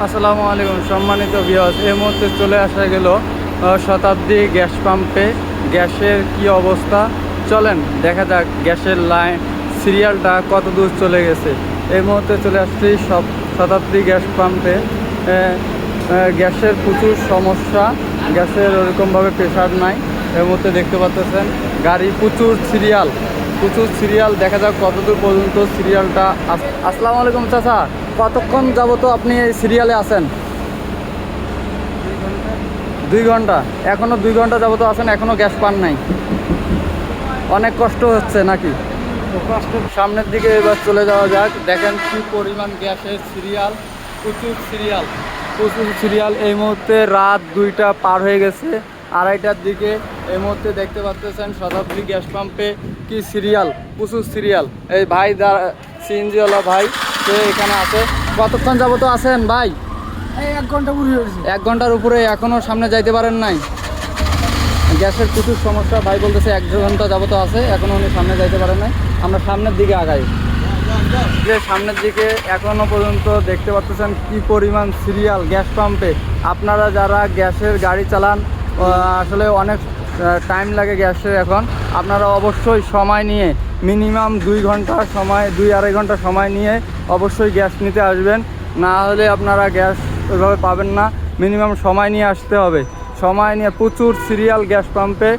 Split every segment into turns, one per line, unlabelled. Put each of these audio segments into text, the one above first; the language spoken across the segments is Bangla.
আসসালামু আলাইকুম, সম্মানিত বিয়স এই মুহূর্তে চলে আসা গেল শতাব্দী গ্যাস পাম্পে। গ্যাসের কি অবস্থা? চলেন, দেখা যাক গ্যাসের লাইন সিরিয়ালটা কত দূর চলে গেছে। এই মুহূর্তে চলে আসছি সব, শতাব্দী গ্যাস পাম্পে। গ্যাসের প্রচুর সমস্যা, গ্যাসের ওরকমভাবে প্রেশার নাই। এর মধ্যে দেখতে পাচ্ছেন গাড়ি প্রচুর সিরিয়াল প্রচুর সিরিয়াল, দেখা যাক কতদূর পর্যন্ত সিরিয়ালটা আস- আসসালামু আলাইকুম চাচা। কতক্ষণ যাবত আপনি এই সিরিয়ালে আছেন? দুই ঘণ্টা। এখনও দুই ঘণ্টা যাবত আছেন, এখনও গ্যাস পান নাই। অনেক কষ্ট হচ্ছে নাকি? সামনের দিকে এবার চলে যাওয়া যাক। দেখেন কি পরিমাণ গ্যাসের সিরিয়াল প্রচুর সিরিয়াল প্রচুর সিরিয়াল এই মুহূর্তে রাত দুইটা পার হয়ে গেছে। আড়াইটার দিকে এই মুহূর্তে দেখতে পাচ্ছেন শতাব্দী গ্যাস পাম্পে কি সিরিয়াল প্রচুর সিরিয়াল এই ভাই দা সিএনজিওয়ালা ভাই সে এখানে আছে? কতক্ষণ যাবত আছেন ভাই?
এক ঘণ্টা
এক ঘণ্টার উপরে এখনও সামনে যাইতে পারেন নাই? গ্যাসের প্রচুর সমস্যা ভাই বলতেছে এক ঘণ্টা যাবত আছে এখনও উনি সামনে যাইতে পারেন নাই। আমরা সামনের দিকে আগাই। যে সামনের দিকে এখনও পর্যন্ত দেখতে পাচ্ছেন কি পরিমাণ সিরিয়াল গ্যাস পাম্পে আপনারা যারা গ্যাসের গাড়ি চালান আসলে অনেক টাইম লাগে গ্যাসের এখন। আপনারা অবশ্যই সময় নিয়ে মিনিমাম দুই ঘণ্টা সময়, দুই আড়াই ঘণ্টা সময় নিয়ে অবশ্যই গ্যাস নিতে আসবেন। না হলে আপনারা গ্যাস ওইভাবে পাবেন না। মিনিমাম সময় নিয়ে আসতে হবে। সময় নিয়ে প্রচুর সিরিয়াল গ্যাস পাম্পে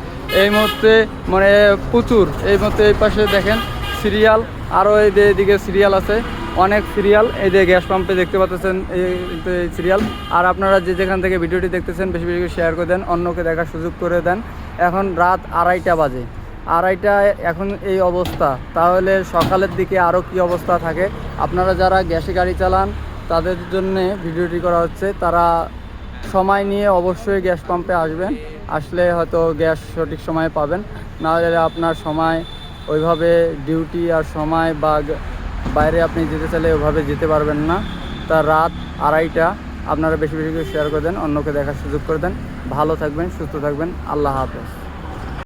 এই মুহূর্তে মানে প্রচুর। এই মুহূর্তে এই পাশে দেখেন সিরিয়াল আরও এই এদিকে সিরিয়াল আছে। অনেক সিরিয়াল এই যে গ্যাস পাম্পে দেখতে পাচ্ছেন এই সিরিয়াল আর আপনারা যে যেখান থেকে ভিডিওটি দেখতেছেন, বেশি বেশি শেয়ার করে দেন, অন্যকে দেখার সুযোগ করে দেন। এখন রাত আড়াইটা বাজে। আড়াইটায় এখন এই অবস্থা। তাহলে সকালের দিকে আরও কি অবস্থা থাকে? আপনারা যারা গ্যাসে গাড়ি চালান, তাদের জন্যে ভিডিওটি করা হচ্ছে, তারা সময় নিয়ে অবশ্যই গ্যাস পাম্পে আসবেন। আসলে হয়তো গ্যাস সঠিক সময়ে পাবেন। না হলে আপনার সময় ওইভাবে ডিউটি আর সময় বা বাইরে আপনি যেতে চাইলে ওইভাবে যেতে পারবেন না। তা রাত আড়াইটা আপনারা বেশি বেশি করে শেয়ার করে দেন, অন্যকে দেখার সুযোগ করে দেন। ভালো থাকবেন, সুস্থ থাকবেন। আল্লাহ হাফেজ।